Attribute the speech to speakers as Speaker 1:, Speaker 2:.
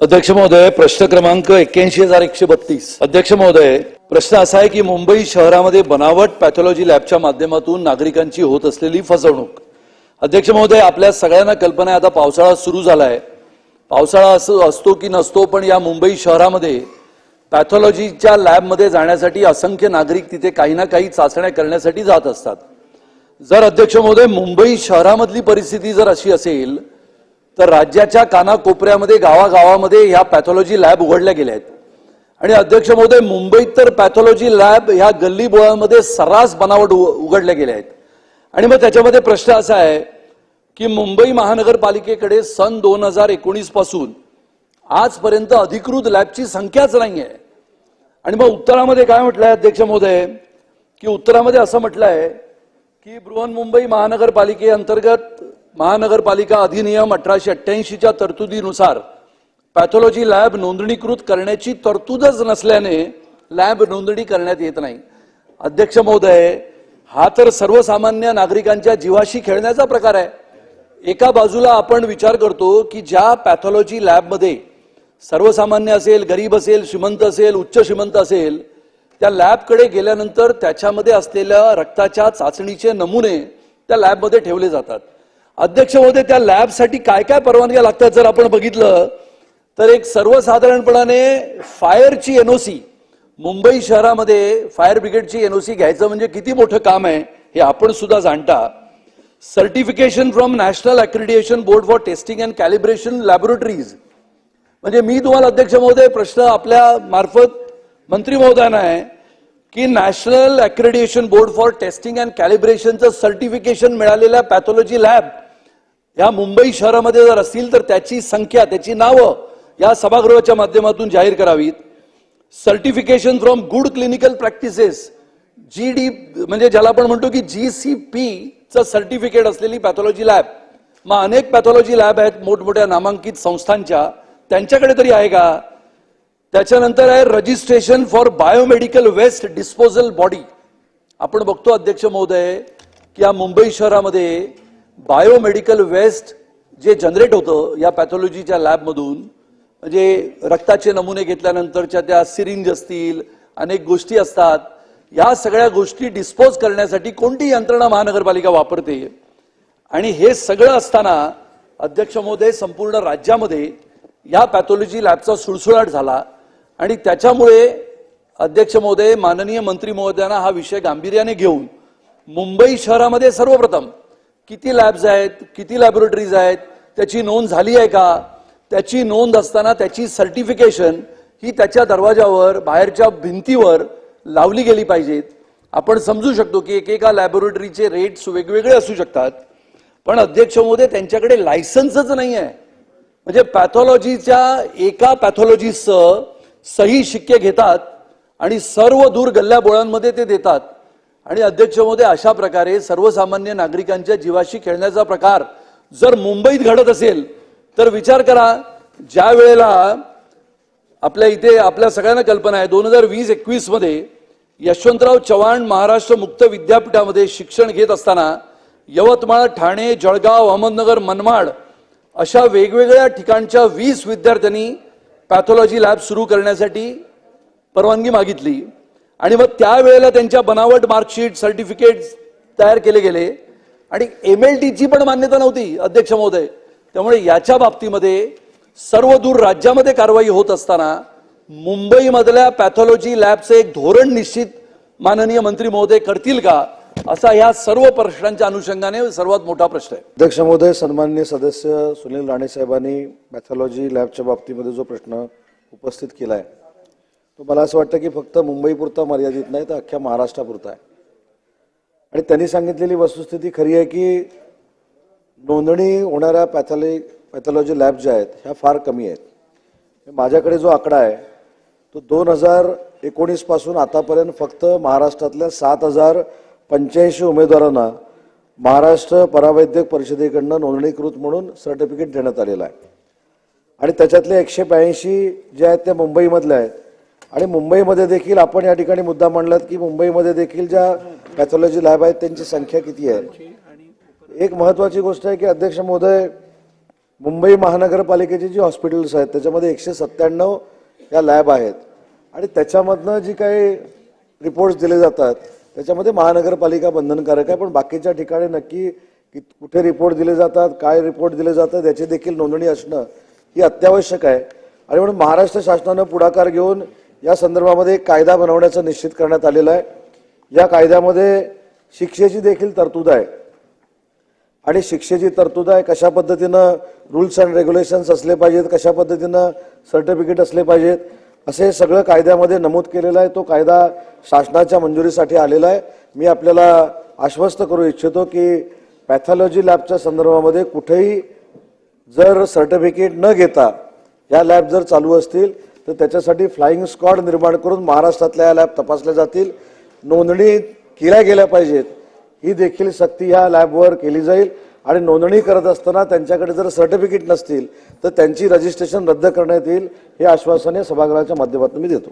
Speaker 1: अध्यक्ष महोदय प्रश्न क्रमांक एक्क्याऐंशी हजार एकशे बत्तीस. अध्यक्ष महोदय प्रश्न असा आहे की मुंबई शहरामध्ये बनावट पॅथॉलॉजी लॅबच्या माध्यमातून नागरिकांची होत असलेली फसवणूक. अध्यक्ष महोदय आपल्या सगळ्यांना कल्पना आहे आता पावसाळा सुरू झालाय. पावसाळा असं असतो की नसतो पण या मुंबई शहरामध्ये पॅथॉलॉजीच्या लॅबमध्ये जाण्यासाठी असंख्य नागरिक तिथे काही ना काही चाचण्या करण्यासाठी जात असतात. जर अध्यक्ष महोदय मुंबई शहरामधली परिस्थिती जर अशी असेल तर राज्याच्या कानाकोपऱ्यामध्ये गावागावामध्ये ह्या पॅथॉलॉजी लॅब उघडल्या गेल्या आहेत. आणि अध्यक्ष महोदय मुंबईत तर पॅथॉलॉजी लॅब ह्या गल्ली बोळांमध्ये सर्रास बनावट उ- उघडल्या गेल्या आहेत. आणि मग त्याच्यामध्ये प्रश्न असा आहे की मुंबई महानगरपालिकेकडे सन दोन हजार एकोणीसपासून आजपर्यंत अधिकृत लॅबची संख्याच नाही आहे आणि मग उत्तरामध्ये काय म्हटलंय अध्यक्ष महोदय? की उत्तरामध्ये असं म्हटलंय की बृहन्मुंबई महानगरपालिकेअंतर्गत महानगरपालिका अधिनियम अठराशे अठ्ठ्याऐंशीच्या तरतुदीनुसार पॅथॉलॉजी लॅब नोंदणीकृत करण्याची तरतूदच नसल्याने लॅब नोंदणी करण्यात येत नाही. अध्यक्ष महोदय हा तर सर्वसामान्य नागरिकांच्या जीवाशी खेळण्याचा प्रकार आहे. एका बाजूला आपण विचार करतो की ज्या पॅथॉलॉजी लॅबमध्ये सर्वसामान्य असेल गरीब असेल श्रीमंत असेल उच्च श्रीमंत असेल त्या लॅबकडे गेल्यानंतर त्याच्यामध्ये असलेल्या रक्ताच्या चाचणीचे नमुने त्या लॅबमध्ये ठेवले जातात. अध्यक्ष महोदय त्या लॅबसाठी काय काय परवानग्या लागतात जर आपण बघितलं तर एक सर्वसाधारणपणाने फायरची एनओसी मुंबई शहरामध्ये फायर ब्रिगेडची एनओसी घ्यायचं म्हणजे किती मोठं काम आहे हे आपण सुद्धा जाणता. Certification from national accreditation board for testing and calibration laboratories म्हणजे मी तुम्हाला अध्यक्ष महोदय प्रश्न आपल्या मार्फत मंत्री महोदयांना आहे की national accreditation board for testing and कॅलिब्रेशनचं certification मिळालेल्या पॅथॉलॉजी लॅब या मुंबई शहरामध्ये जर असतील तर त्याची संख्या त्याची नावं या सभागृहाच्या माध्यमातून जाहीर करावीत. Certification from good clinical practices G D म्हणजे ज्याला आपण म्हणतो की जी सी पी चं सर्टिफिकेट असलेली पॅथॉलॉजी लॅब मग अनेक पॅथॉलॉजी लॅब आहेत मोठमोठ्या नामांकित संस्थांच्या. त्यांच्याकडे तरी आहे का? त्याच्यानंतर आहे registration for biomedical waste disposal body आपण बघतो अध्यक्ष महोदय की या मुंबई शहरामध्ये बायोमेडिकल वेस्ट जे जनरेट होतं या पॅथॉलॉजीच्या लॅबमधून म्हणजे रक्ताचे नमुने घेतल्यानंतरच्या त्या सिरिंज असतील अनेक गोष्टी असतात या सगळ्या गोष्टी डिस्पोज करण्यासाठी कोणती यंत्रणा महानगरपालिका वापरते. आणि हे सगळं असताना अध्यक्ष महोदय संपूर्ण राज्यामध्ये या पॅथॉलॉजी लॅबचा सुळसुळाट झाला. आणि त्याच्यामुळे अध्यक्ष महोदय माननीय मंत्री महोदयांना हा विषय गांभीर्याने घेऊन मुंबई शहरामध्ये सर्वप्रथम किती लॅब्स आहेत किती लॅबोरेटरीज आहेत त्याची नोंद झाली आहे का? त्याची नोंद असताना त्याची सर्टिफिकेशन ही त्याच्या दरवाजावर बाहेरच्या भिंतीवर लावली गेली पाहिजेत. आपण समजू शकतो की एकेका लॅबोरेटरीचे रेट्स वेगवेगळे असू शकतात पण अध्यक्ष मोदे त्यांच्याकडे लायसन्सच नाही आहे म्हणजे पॅथॉलॉजीच्या एका पॅथॉलॉजीसह सही शिक्के घेतात आणि सर्व दूर गल्ल्या बोळांमध्ये ते देतात. आणि अध्यक्ष महोदय अशा प्रकारे सर्वसामान्य नागरिकांच्या जीवाशी खेळण्याचा प्रकार जर मुंबईत घडत असेल तर विचार करा ज्या वेळेला आपल्या इथे आपल्या सगळ्यांना कल्पना आहे दोन हजार वीस एकवीसमध्ये यशवंतराव चव्हाण महाराष्ट्र मुक्त विद्यापीठामध्ये शिक्षण घेत असताना यवतमाळ ठाणे जळगाव अहमदनगर मनमाड अशा वेगवेगळ्या ठिकाणच्या वीस विद्यार्थ्यांनी पॅथॉलॉजी लॅब सुरू करण्यासाठी परवानगी मागितली. आणि मग त्यावेळेला त्यांच्या बनावट मार्कशीट सर्टिफिकेट तयार केले गेले. आणि एम एल टीची पण मान्यता नव्हती अध्यक्ष महोदय. त्यामुळे याच्या बाबतीमध्ये सर्व दूर राज्यामध्ये कारवाई होत असताना मुंबईमधल्या पॅथॉलॉजी लॅबचं एक धोरण निश्चित माननीय मंत्री महोदय करतील का असा ह्या सर्व प्रश्नांच्या अनुषंगाने सर्वात मोठा प्रश्न आहे.
Speaker 2: अध्यक्ष महोदय सन्मान्य सदस्य सुनील राणे साहेबांनी पॅथॉलॉजी लॅबच्या बाबतीमध्ये जो प्रश्न उपस्थित केला आहे तो मला असं वाटतं की फक्त मुंबईपुरता मर्यादित नाही तर अख्ख्या महाराष्ट्रापुरता आहे. आणि त्यांनी सांगितलेली वस्तुस्थिती खरी आहे की नोंदणी होणाऱ्या पॅथॉलॉजी पॅथॉलॉजी लॅब ज्या आहेत ह्या फार कमी आहेत. माझ्याकडे जो आकडा आहे तो दोन हजार एकोणीसपासून आतापर्यंत फक्त महाराष्ट्रातल्या सात हजार पंच्याऐंशी उमेदवारांना महाराष्ट्र परावैद्यक परिषदेकडनं नोंदणीकृत म्हणून सर्टिफिकेट देण्यात आलेलं आहे. आणि त्याच्यातले एकशे ब्याऐंशी जे आहेत त्या मुंबईमधल्या आहेत. आणि मुंबईमध्ये देखील आपण या ठिकाणी मुद्दा मांडलात की मुंबईमध्ये देखील ज्या पॅथॉलॉजी लॅब आहेत त्यांची संख्या किती आहे? एक महत्वाची गोष्ट आहे की अध्यक्ष महोदय मुंबई महानगरपालिकेची जी हॉस्पिटल्स आहेत त्याच्यामध्ये एकशे सत्त्याण्णव या लॅब आहेत. आणि त्याच्यामधनं जी काही रिपोर्ट्स दिले जातात त्याच्यामध्ये महानगरपालिका बंधनकारक आहे पण बाकीच्या ठिकाणी नक्की कुठे रिपोर्ट दिले जातात काय रिपोर्ट दिले जातात याची देखील नोंदणी असणं ही अत्यावश्यक आहे. आणि म्हणून महाराष्ट्र शासनानं पुढाकार घेऊन या संदर्भामध्ये एक कायदा बनवण्याचं निश्चित करण्यात आलेलं आहे. या कायद्यामध्ये शिक्षेची देखील तरतूद आहे. आणि शिक्षेची तरतूद आहे कशा पद्धतीनं रूल्स अँड रेग्युलेशन्स असले पाहिजेत कशा पद्धतीनं सर्टिफिकेट असले पाहिजेत असे सगळं कायद्यामध्ये नमूद केलेलं आहे. तो कायदा शासनाच्या मंजुरीसाठी आलेला आहे. मी आपल्याला आश्वस्त करू इच्छितो की पॅथॉलॉजी लॅबच्या संदर्भामध्ये कुठेही जर सर्टिफिकेट न घेता या लॅब जर चालू असतील तर त्याच्यासाठी फ्लाईंग स्क्वॉड निर्माण करून महाराष्ट्रातल्या या लॅब तपासल्या जातील. नोंदणी केल्या गेल्या पाहिजेत. ही देखील सक्ती ह्या लॅबवर केली जाईल. आणि नोंदणी करत असताना त्यांच्याकडे जर सर्टिफिकेट नसतील तर त्यांची रजिस्ट्रेशन रद्द करण्यात येईल हे आश्वासन या सभागृहाच्या माध्यमातून मी देतो.